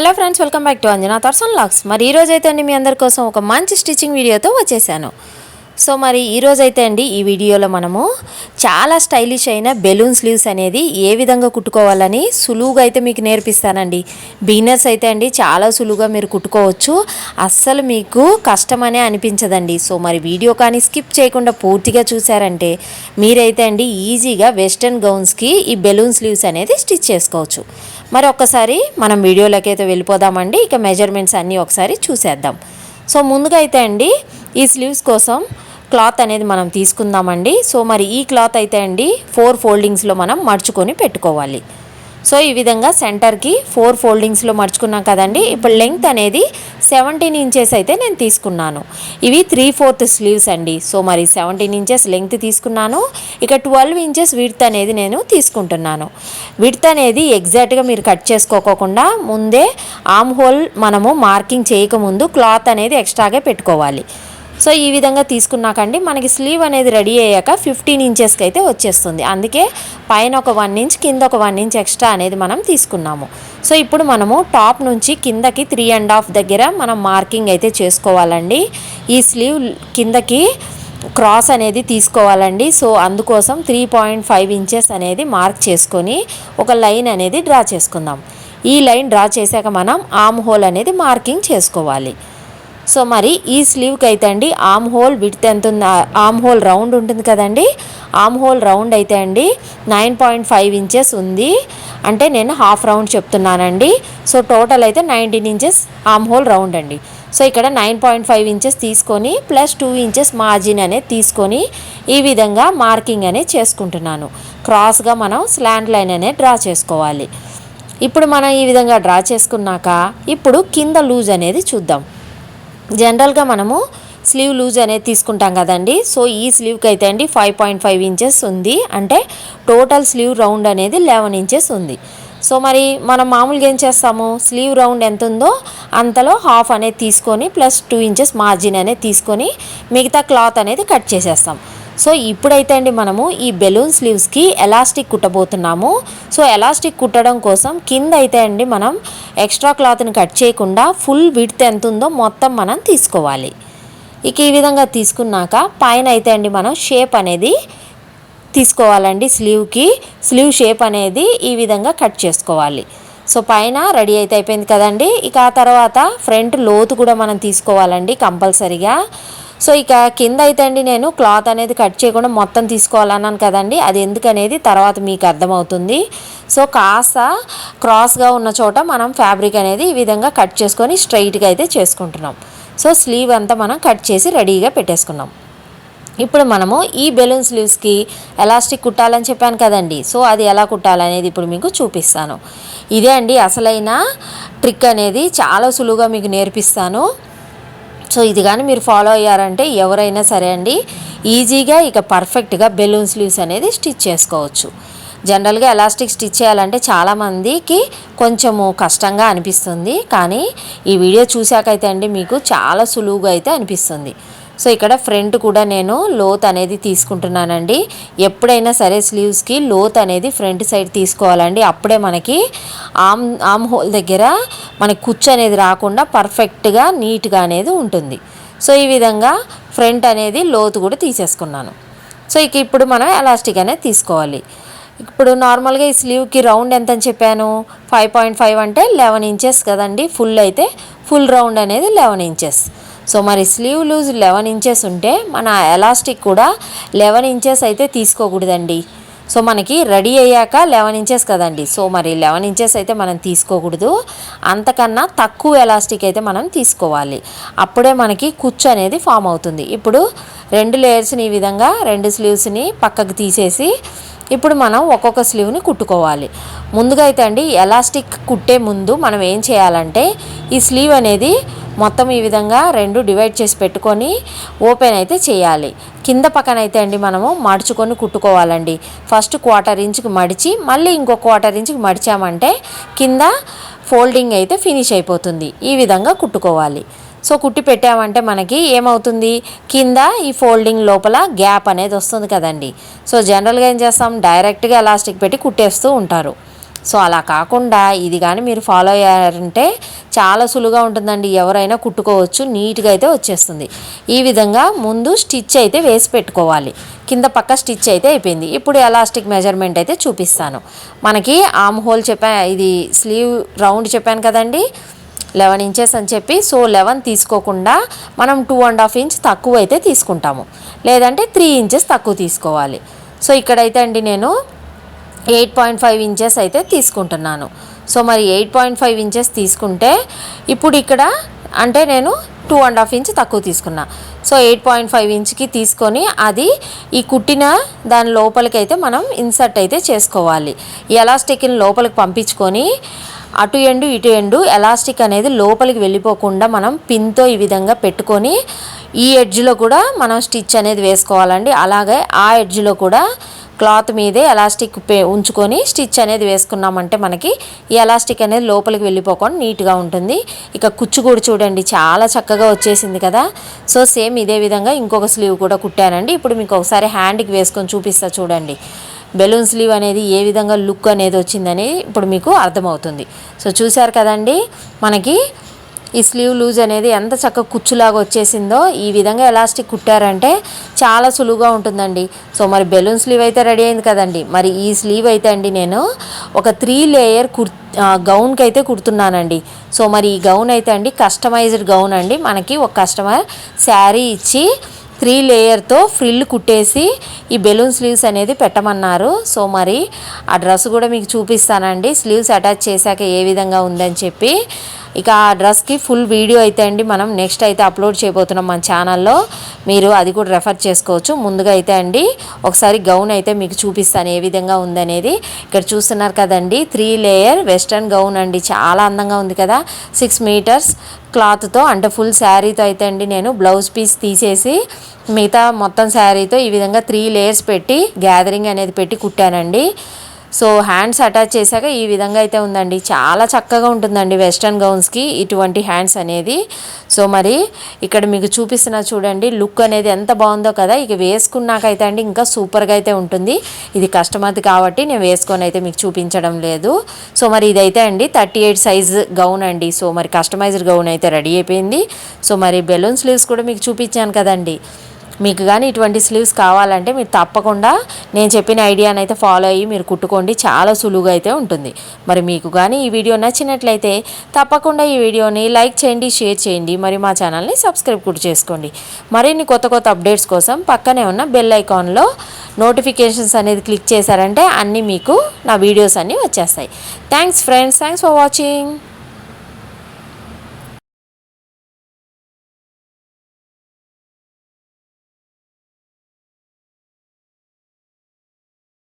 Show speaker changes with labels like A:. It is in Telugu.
A: Hello friends welcome back to Anjana తర్సన్ లాక్స్ మరి ఈ అయితే అండి మీ అందరి కోసం ఒక మంచి స్టిచ్చింగ్ వీడియోతో వచ్చేసాను. సో మరి ఈరోజైతే అండి ఈ వీడియోలో మనము చాలా స్టైలిష్ అయిన బెలూన్ స్లీవ్స్ అనేది ఏ విధంగా కుట్టుకోవాలని సులువుగా అయితే మీకు నేర్పిస్తానండి. బిగినర్స్ అయితే అండి చాలా సులువుగా మీరు కుట్టుకోవచ్చు. అస్సలు మీకు కష్టమనే అనిపించదండి. సో మరి వీడియో కానీ స్కిప్ చేయకుండా పూర్తిగా చూసారంటే మీరైతే అండి ఈజీగా వెస్ట్రన్ గౌన్స్కి ఈ బెలూన్ స్లీవ్స్ అనేది స్టిచ్ చేసుకోవచ్చు. మరి ఒక్కసారి మనం వీడియోలోకి అయితే వెళ్ళిపోదామండి. ఇక మెజర్మెంట్స్ అన్నీ ఒకసారి చూసేద్దాం. సో ముందుగా అయితే అండి ఈ స్లీవ్స్ కోసం క్లాత్ అనేది మనం తీసుకుందామండి. సో మరి ఈ క్లాత్ అయితే అండి ఫోర్ ఫోల్డింగ్స్లో మనం మడుచుకొని పెట్టుకోవాలి. సో ఈ విధంగా సెంటర్కి ఫోర్ ఫోల్డింగ్స్లో మర్చుకున్నాం కదండి. ఇప్పుడు లెంగ్త్ అనేది సెవెంటీన్ ఇంచెస్ అయితే నేను తీసుకున్నాను. ఇవి త్రీ ఫోర్త్ స్లీవ్స్ అండి. సో మరి సెవెంటీన్ ఇంచెస్ లెంగ్త్ తీసుకున్నాను. ఇక ట్వెల్వ్ ఇంచెస్ విడ్త్ అనేది నేను తీసుకుంటున్నాను. విడ్త్ అనేది ఎగ్జాక్ట్గా మీరు కట్ చేసుకోకోకుండా ముందే ఆమ్ హోల్ మనము మార్కింగ్ చేయకముందు క్లాత్ అనేది ఎక్స్ట్రాగా పెట్టుకోవాలి. సో ఈ విధంగా తీసుకున్నాకండి. మనకి స్లీవ్ అనేది రెడీ అయ్యాక ఫిఫ్టీన్ ఇంచెస్కి అయితే వచ్చేస్తుంది. అందుకే పైన ఒక వన్ ఇంచ్ కింద ఒక వన్ ఇంచ్ ఎక్స్ట్రా అనేది మనం తీసుకున్నాము. సో ఇప్పుడు మనము టాప్ నుంచి కిందకి త్రీ అండ్ హాఫ్ దగ్గర మనం మార్కింగ్ అయితే చేసుకోవాలండి. ఈ స్లీవ్ కిందకి క్రాస్ అనేది తీసుకోవాలండి. సో అందుకోసం త్రీ పాయింట్ ఫైవ్ ఇంచెస్ అనేది మార్క్ చేసుకొని ఒక లైన్ అనేది డ్రా చేసుకుందాం. ఈ లైన్ డ్రా చేశాక మనం ఆమ్ హోల్ అనేది మార్కింగ్ చేసుకోవాలి. సో మరి ఈ స్లీవ్కి అయితే అండి ఆమ్ హోల్ విడ్త్ ఎంత ఉంది ఆమ్ హోల్ రౌండ్ ఉంటుంది కదండి. ఆమ్ హోల్ రౌండ్ అయితే అండి నైన్ పాయింట్ ఫైవ్ ఇంచెస్ ఉంది. అంటే నేను హాఫ్ రౌండ్ చెప్తున్నానండి. సో టోటల్ అయితే nineteen inches arm hole round అండి. సో ఇక్కడ నైన్ పాయింట్ ఫైవ్ ఇంచెస్ తీసుకొని ప్లస్ టూ ఇంచెస్ మార్జిన్ అనేది తీసుకొని ఈ విధంగా మార్కింగ్ అనేది చేసుకుంటున్నాను. క్రాస్గా మనం స్లాండ్ లైన్ అనేది డ్రా చేసుకోవాలి. ఇప్పుడు మనం ఈ విధంగా డ్రా చేసుకున్నాక ఇప్పుడు కింద లూజ్ అనేది చూద్దాం. జనరల్గా మనము స్లీవ్ లూజ్ అనేది తీసుకుంటాం కదండి. సో ఈ స్లీవ్కి అయితే అండి ఫైవ్ పాయింట్ ఫైవ్ ఇంచెస్ ఉంది. అంటే టోటల్ స్లీవ్ రౌండ్ అనేది లెవెన్ ఇంచెస్ ఉంది. సో మరి మనం మామూలుగా ఏం చేస్తాము? స్లీవ్ రౌండ్ ఎంత ఉందో అంతలో హాఫ్ అనేది తీసుకొని ప్లస్ టూ ఇంచెస్ మార్జిన్ అనేది తీసుకొని మిగతా క్లాత్ అనేది కట్ చేసేస్తాం. సో ఇప్పుడైతే అండి మనము ఈ బెలూన్ స్లీవ్స్కి ఎలాస్టిక్ కుట్టబోతున్నాము. సో ఎలాస్టిక్ కుట్టడం కోసం కింద అయితే అండి మనం ఎక్స్ట్రా క్లాత్ని కట్ చేయకుండా ఫుల్ విడ్త్ ఎంత ఉందో మొత్తం మనం తీసుకోవాలి. ఇక ఈ విధంగా తీసుకున్నాక పైన అయితే అండి మనం షేప్ అనేది తీసుకోవాలండి స్లీవ్కి. స్లీవ్ షేప్ అనేది ఈ విధంగా కట్ చేసుకోవాలి. సో పైన రెడీ అయితే అయిపోయింది కదండి. ఇక ఆ తర్వాత ఫ్రంట్ లోతు కూడా మనం తీసుకోవాలండి కంపల్సరీగా. సో ఇక కింద అయితే అండి నేను క్లాత్ అనేది కట్ చేయకుండా మొత్తం తీసుకోవాలన్నాను కదండి. అది ఎందుకనేది తర్వాత మీకు అర్థమవుతుంది. సో కాస్త క్రాస్గా ఉన్న చోట మనం ఫ్యాబ్రిక్ అనేది ఈ విధంగా కట్ చేసుకొని స్ట్రైట్గా అయితే చేసుకుంటున్నాం. సో స్లీవ్ అంతా మనం కట్ చేసి రెడీగా పెట్టేసుకున్నాం. ఇప్పుడు మనము ఈ బెలూన్ స్లీవ్స్కి ఎలాస్టిక్ కుట్టాలని చెప్పాను కదండి. సో అది ఎలా కుట్టాలనేది ఇప్పుడు మీకు చూపిస్తాను. ఇదే అండి అసలైన ట్రిక్ అనేది చాలా సులువుగా మీకు నేర్పిస్తాను. సో ఇది కానీ మీరు ఫాలో అయ్యారంటే ఎవరైనా సరే అండి ఈజీగా ఇక పర్ఫెక్ట్గా బెలూన్ స్లీవ్స్ అనేది స్టిచ్ చేసుకోవచ్చు. జనరల్గా ఎలాస్టిక్ స్టిచ్ చేయాలంటే చాలామందికి కొంచెము కష్టంగా అనిపిస్తుంది. కానీ ఈ వీడియో చూశాకైతే అండి మీకు చాలా సులువుగా అయితే అనిపిస్తుంది. సో ఇక్కడ ఫ్రంట్ కూడా నేను లోత్ అనేది తీసుకుంటున్నానండి. ఎప్పుడైనా సరే స్లీవ్స్కి లోత్ అనేది ఫ్రంట్ సైడ్ తీసుకోవాలండి. అప్పుడే మనకి ఆమ్ ఆమ్ హోల్ దగ్గర మనకి కుచ్చు అనేది రాకుండా పర్ఫెక్ట్గా నీట్గా అనేది ఉంటుంది. సో ఈ విధంగా ఫ్రంట్ అనేది లోతు కూడా తీసేసుకున్నాను. సో ఇక ఇప్పుడు మనం ఎలాస్టిక్ అనేది తీసుకోవాలి. ఇప్పుడు నార్మల్గా ఈ స్లీవ్కి రౌండ్ ఎంత అని చెప్పాను? ఫైవ్ పాయింట్ ఫైవ్ అంటే లెవెన్ ఇంచెస్ కదండి. ఫుల్ అయితే ఫుల్ రౌండ్ అనేది లెవెన్ ఇంచెస్. సో మరి స్లీవ్ లూజ్ లెవెన్ ఇంచెస్ ఉంటే మన ఎలాస్టిక్ కూడా లెవెన్ ఇంచెస్ అయితే తీసుకోకూడదండి. సో మనకి రెడీ అయ్యాక లెవెన్ ఇంచెస్ కదండి. సో మరి లెవెన్ ఇంచెస్ అయితే మనం తీసుకోకూడదు. అంతకన్నా తక్కువ ఎలాస్టిక్ అయితే మనం తీసుకోవాలి. అప్పుడే మనకి కుచ్చు అనేది ఫామ్ అవుతుంది. ఇప్పుడు రెండు లేయర్స్ని ఈ విధంగా రెండు స్లీవ్స్ని పక్కకు తీసేసి ఇప్పుడు మనం ఒక్కొక్క స్లీవ్ని కుట్టుకోవాలి. ముందుగా అయితే అండి ఎలాస్టిక్ కుట్టే ముందు మనం ఏం చేయాలంటే ఈ స్లీవ్ అనేది మొత్తం ఈ విధంగా రెండు డివైడ్ చేసి పెట్టుకొని ఓపెన్ అయితే చేయాలి. కింద పక్కన అయితే అండి మనము మడుచుకొని కుట్టుకోవాలండి. ఫస్ట్ క్వార్టర్ ఇంచ్కి మడిచి మళ్ళీ ఇంకో క్వార్టర్ ఇంచ్కి మడిచామంటే కింద ఫోల్డింగ్ అయితే ఫినిష్ అయిపోతుంది. ఈ విధంగా కుట్టుకోవాలి. సో కుట్టి పెట్టామంటే మనకి ఏమవుతుంది? కింద ఈ ఫోల్డింగ్ లోపల గ్యాప్ అనేది వస్తుంది కదండి. సో జనరల్గా ఏం చేస్తాం? డైరెక్ట్గా ఎలాస్టిక్ పెట్టి కుట్టేస్తూ ఉంటారు. సో అలా కాకుండా ఇది కానీ మీరు ఫాలో అయ్యారంటే చాలా సులువుగా ఉంటుందండి. ఎవరైనా కుట్టుకోవచ్చు నీట్గా అయితే వచ్చేస్తుంది. ఈ విధంగా ముందు స్టిచ్ అయితే వేసి పెట్టుకోవాలి. కింద పక్క స్టిచ్ అయితే అయిపోయింది. ఇప్పుడు ఎలాస్టిక్ మెజర్మెంట్ అయితే చూపిస్తాను. మనకి ఆమ్ హోల్ చెప్పా ఇది స్లీవ్ రౌండ్ చెప్పాను కదండి. లెవెన్ ఇంచెస్ అని చెప్పి సో లెవెన్ తీసుకోకుండా మనం టూ అండ్ హాఫ్ ఇంచ్ తక్కువ అయితే తీసుకుంటాము. లేదంటే త్రీ ఇంచెస్ తక్కువ తీసుకోవాలి. సో ఇక్కడైతే అండి నేను ఎయిట్ పాయింట్ ఫైవ్ ఇంచెస్ అయితే తీసుకుంటున్నాను. సో మరి ఎయిట్ పాయింట్ ఫైవ్ ఇంచెస్ తీసుకుంటే ఇప్పుడు ఇక్కడ అంటే నేను టూ అండ్ హాఫ్ ఇంచ్ తక్కువ తీసుకున్నా. సో ఎయిట్ పాయింట్ ఫైవ్ ఇంచ్కి తీసుకొని అది ఈ కుట్టిన దాని లోపలికి అయితే మనం ఇన్సర్ట్ అయితే చేసుకోవాలి. ఈ ఎలాస్టిక్ని లోపలికి పంపించుకొని అటు ఎండు ఇటు ఎండు ఎలాస్టిక్ అనేది లోపలికి వెళ్ళిపోకుండా మనం పిన్తో ఈ విధంగా పెట్టుకొని ఈ ఎడ్జ్లో కూడా మనం స్టిచ్ అనేది వేసుకోవాలండి. అలాగే ఆ ఎడ్జ్లో కూడా క్లాత్ మీదే ఎలాస్టిక్ పే ఉంచుకొని స్టిచ్ అనేది వేసుకున్నామంటే మనకి ఈ ఎలాస్టిక్ అనేది లోపలికి వెళ్ళిపోకుండా నీట్గా ఉంటుంది. ఇక కుచ్చు కూడా చూడండి చాలా చక్కగా వచ్చేసింది కదా. సో సేమ్ ఇదే విధంగా ఇంకొక స్లీవ్ కూడా కుట్టానండి. ఇప్పుడు మీకు ఒకసారి హ్యాండ్కి వేసుకొని చూపిస్తా చూడండి. బెలూన్ స్లీవ్ అనేది ఏ విధంగా లుక్ అనేది వచ్చిందని ఇప్పుడు మీకు అర్థమవుతుంది. సో చూశారు కదండి? మనకి ఈ స్లీవ్ లూజ్ అనేది ఎంత చక్కగా కుచ్చులాగా వచ్చేసిందో ఈ విధంగా ఎలాస్టిక్ కుట్టారంటే చాలా సులువుగా ఉంటుందండి. సో మరి బెలూన్ స్లీవ్ అయితే రెడీ అయింది కదండి. మరి ఈ స్లీవ్ అయితే అండి నేను ఒక త్రీ లేయర్ కుర్ గౌన్కి అయితే కుడుతున్నానండి. సో మరి ఈ గౌన్ అయితే అండి కస్టమైజ్డ్ గౌన్ అండి. మనకి ఒక కస్టమర్ శారీ ఇచ్చి త్రీ లేయర్తో ఫ్రిల్ కుట్టేసి ఈ బెలూన్ స్లీవ్స్ అనేది పెట్టమన్నారు. సో మరి ఆ డ్రెస్ కూడా మీకు చూపిస్తానండి. స్లీవ్స్ అటాచ్ చేశాక ఏ విధంగా ఉందని చెప్పి. ఇక ఆ డ్రెస్కి ఫుల్ వీడియో అయితే అండి మనం నెక్స్ట్ అయితే అప్లోడ్ చేయబోతున్నాం మన ఛానల్లో. మీరు అది కూడా రెఫర్ చేసుకోవచ్చు. ముందుగా అయితే అండి ఒకసారి గౌన్ అయితే మీకు చూపిస్తాను ఏ విధంగా ఉందనేది. ఇక్కడ చూస్తున్నారు కదండి త్రీ లేయర్ వెస్ట్రన్ గౌన్ అండి. చాలా అందంగా ఉంది కదా. సిక్స్ మీటర్స్ క్లాత్తో అంటే ఫుల్ శారీతో అయితే అండి నేను బ్లౌజ్ పీస్ తీసేసి మిగతా మొత్తం శారీతో ఈ విధంగా త్రీ లేయర్స్ పెట్టి గ్యాదరింగ్ అనేది పెట్టి కుట్టానండి. సో హ్యాండ్స్ అటాచ్ చేశాక ఈ విధంగా అయితే ఉందండి. చాలా చక్కగా ఉంటుందండి వెస్ట్రన్ గౌన్స్కి ఇటువంటి హ్యాండ్స్ అనేది. సో మరి ఇక్కడ మీకు చూపిస్తున్న చూడండి లుక్ అనేది ఎంత బాగుందో కదా. ఇక వేసుకున్నాకైతే అండి ఇంకా సూపర్గా అయితే ఉంటుంది. ఇది కస్టమర్ది కాబట్టి నేను వేసుకొని అయితే మీకు చూపించడం లేదు. సో మరి ఇదైతే అండి థర్టీ ఎయిట్ సైజ్ గౌన్ అండి. సో మరి కస్టమైజ్డ్ గౌన్ అయితే రెడీ అయిపోయింది. సో మరి బెలూన్ స్లీవ్స్ కూడా మీకు చూపించాను కదండి. మీకు కానీ ఇటువంటి స్లీవ్స్ కావాలంటే మీరు తప్పకుండా నేను చెప్పిన ఐడియాని అయితే ఫాలో అయ్యి మీరు కుట్టుకోండి. చాలా సులువుగా అయితే ఉంటుంది. మరి మీకు కానీ ఈ వీడియో నచ్చినట్లయితే తప్పకుండా ఈ వీడియోని లైక్ చేయండి షేర్ చేయండి. మరి మా ఛానల్ని సబ్స్క్రైబ్ కూడా చేసుకోండి. మరిన్ని కొత్త కొత్త అప్డేట్స్ కోసం పక్కనే ఉన్న బెల్ ఐకాన్లో నోటిఫికేషన్స్ అనేది క్లిక్ చేశారంటే అన్నీ మీకు నా వీడియోస్ అన్నీ వచ్చేస్తాయి. Thanks friends thanks for watching